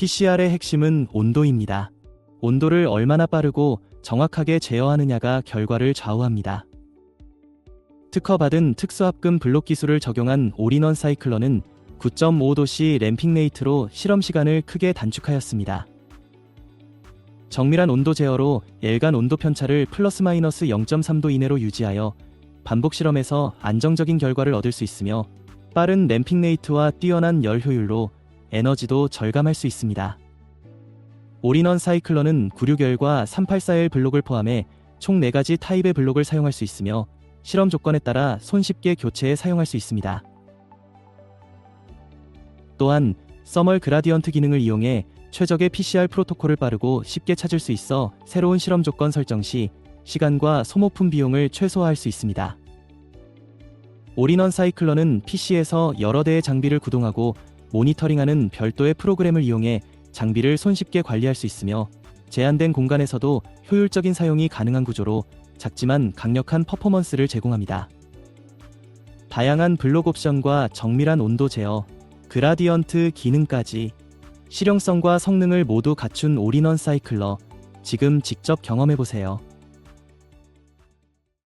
PCR의 핵심은 온도입니다. 온도를 얼마나 빠르고 정확하게 제어하느냐가 결과를 좌우합니다. 특허받은 특수합금 블록 기술을 적용한 올인원 사이클러는 9.5도씨 램핑 레이트로 실험 시간을 크게 단축하였습니다. 정밀한 온도 제어로 엘간 온도 편차를 플러스 마이너스 0.3도 이내로 유지하여 반복 실험에서 안정적인 결과를 얻을 수 있으며 빠른 램핑 레이트와 뛰어난 열 효율로 에너지도 절감할 수 있습니다. 올인원 사이클러는 96L과 384L 블록을 포함해 총 4가지 타입의 블록을 사용할 수 있으며 실험 조건에 따라 손쉽게 교체해 사용할 수 있습니다. 또한 서멀 그라디언트 기능을 이용해 최적의 PCR 프로토콜을 빠르고 쉽게 찾을 수 있어 새로운 실험 조건 설정 시 시간과 소모품 비용을 최소화할 수 있습니다. 올인원 사이클러는 PC에서 여러 대의 장비를 구동하고 모니터링하는 별도의 프로그램을 이용해 장비를 손쉽게 관리할 수 있으며 제한된 공간에서도 효율적인 사용이 가능한 구조로 작지만 강력한 퍼포먼스를 제공합니다. 다양한 블록 옵션과 정밀한 온도 제어, 그라디언트 기능까지 실용성과 성능을 모두 갖춘 올인원 사이클러 지금 직접 경험해 보세요.